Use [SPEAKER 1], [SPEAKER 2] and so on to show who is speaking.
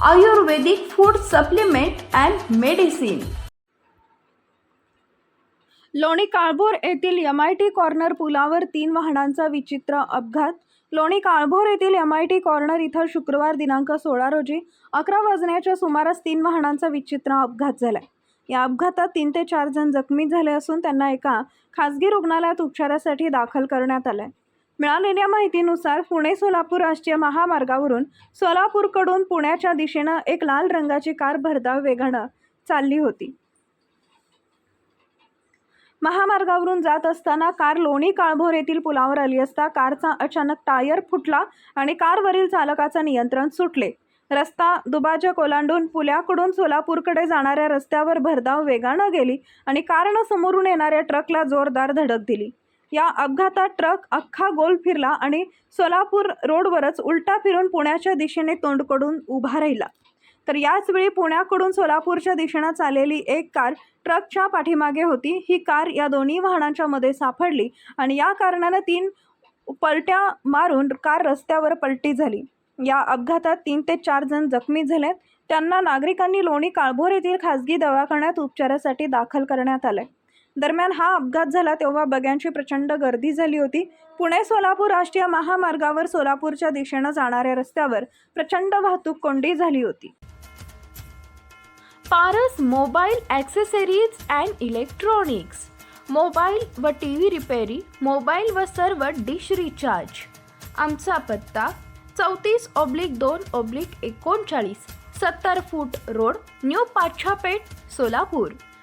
[SPEAKER 1] Ayurvedic food supplement and medicine Loni Kalbhor येथील M I T corner पुलावर तीन वाहनांचा विचित्र अपघात. लोणी काळभोर येथील एम आय टी कॉर्नर इथं शुक्रवार दिनांक सोळा रोजी अकरा वाजण्याच्या सुमारास तीन वाहनांचा विचित्र अपघात झाला या अपघातात तीन ते चार जण जखमी झाले असून त्यांना एका खासगी रुग्णालयात उपचारासाठी दाखल करण्यात आलं आहे मिळालेल्या माहितीनुसार पुणे सोलापूर राष्ट्रीय महामार्गावरून सोलापूरकडून पुण्याच्या दिशेनं एक लाल रंगाची कार भरधाव वेगानं चालली होती. महामार्गावरून जात असताना कार लोणी काळभोर येथील पुलावर आली असता कारचा अचानक टायर फुटला आणि कारवरील चालकाचं नियंत्रण सुटले. रस्ता दुबाजक ओलांडून पुल्याकडून सोलापूरकडे जाणाऱ्या रस्त्यावर भरधाव वेगानं गेली आणि कारनं समोरून येणाऱ्या ट्रकला जोरदार धडक दिली. या अपघातात ट्रक अख्खा गोल फिरला आणि सोलापूर रोडवरच उलटा फिरून पुण्याच्या दिशेने तोंडकडून उभा राहिला. तर याचवेळी पुण्याकडून सोलापूरच्या दिशेनं चाललेली एक कार ट्रकच्या पाठीमागे होती. ही कार या दोन्ही वाहनांच्या मध्ये सापडली आणि या कारणानं तीन पलट्या मारून कार रस्त्यावर पलटी झाली. या अपघातात तीन ते चार जण जखमी झालेत. त्यांना नागरिकांनी लोणी काळभोर येथील खासगी दवाखान्यात उपचारासाठी दाखल करण्यात आलंय. दरम्यान हा अपघात झाला तेव्हा बग्यांची प्रचंड गर्दी झाली होती. पुणे सोलापूर राष्ट्रीय महामार्गावर सोलापूरच्या दिशेनं जाणाऱ्या रस्त्यावर प्रचंड वाहतूक कोंडी झाली होती. Paras mobile accessories and electronics. Mobile व टी व्ही रिपेरी मोबाईल व सर्व डिश रिचार्ज. आमचा पत्ता चौतीस ऑब्लिक दोन ऑब्लिक एकोणचाळीस सत्तर foot road new Pachhapeth Solapur.